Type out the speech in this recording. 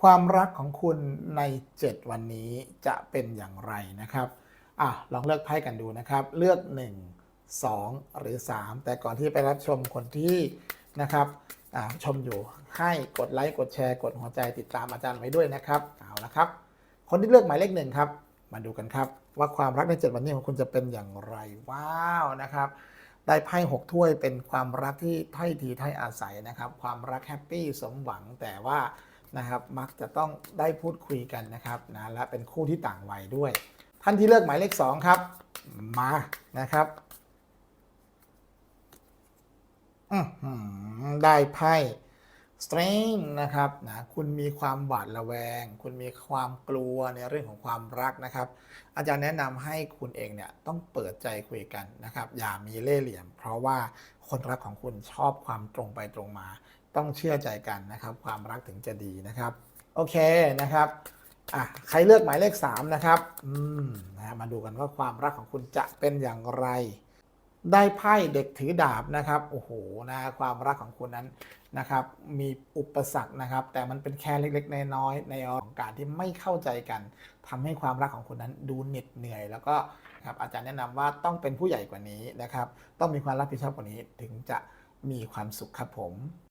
ความรักของคุณใน 7 วันนี้จะเป็นอย่างไรนะครับอะลองเลือกไพ่กันดูนะครับ เลือก 1 2 หรือ 3 แต่ก่อนที่ไปรับชมคนที่นะครับชมอยู่ให้กดไลค์กดแชร์ กดหัวใจติดตามอาจารย์ไว้ด้วยนะครับเอาละครับ คนที่เลือกหมายเลขหนึ่งครับ มาดูกันครับ ว่าความรักใน7วันนี้ของคุณจะเป็นอย่างไรว้าวนะครับ ได้ไพ่หกถ้วยเป็นความรักที่ถ้อยทีถ้อยอาศัยนะครับ ความรักแฮปปี้สมหวังแต่ว่า นะครับมักจะต้องได้พูดคุยกันนะครับนะและเป็นคู่ที่ต่างวัยด้วย ท่านที่เลือกหมายเลข2ครับมานะครับได้ไพ่ strength นะครับนะคุณมีความหวาดระแวง คุณมีความกลัวในเรื่องของความรักนะครับ อาจารย์แนะนำให้คุณเองเนี่ยต้องเปิดใจคุยกันนะครับ อย่ามีเล่ห์เหลี่ยม เพราะว่าคนรักของคุณชอบความตรงไปตรงมา ต้องเชื่อใจกันนะครับ ความรักถึงจะดีนะครับ โอเคนะครับอะใครเลือกหมายเลข 3 นะครับอืมนะมาดูกันว่าความรักของคุณจะเป็นอย่างไร ได้ไพ่เด็กถือดาบนะครับโอ้โหนะความรักของคุณนั้นนะครับ มีอุปสรรคนะครับ แต่มันเป็นแค่เล็กๆน้อยๆในของการที่ไม่เข้าใจกันทำให้ความรักของคุณนั้นดูเหน็ดเหนื่อย แล้วก็ครับอาจารย์แนะนำว่าต้องเป็นผู้ใหญ่กว่านี้นะครับ ต้องมีความรับผิดชอบกว่านี้ถึงจะมีความสุขครับผม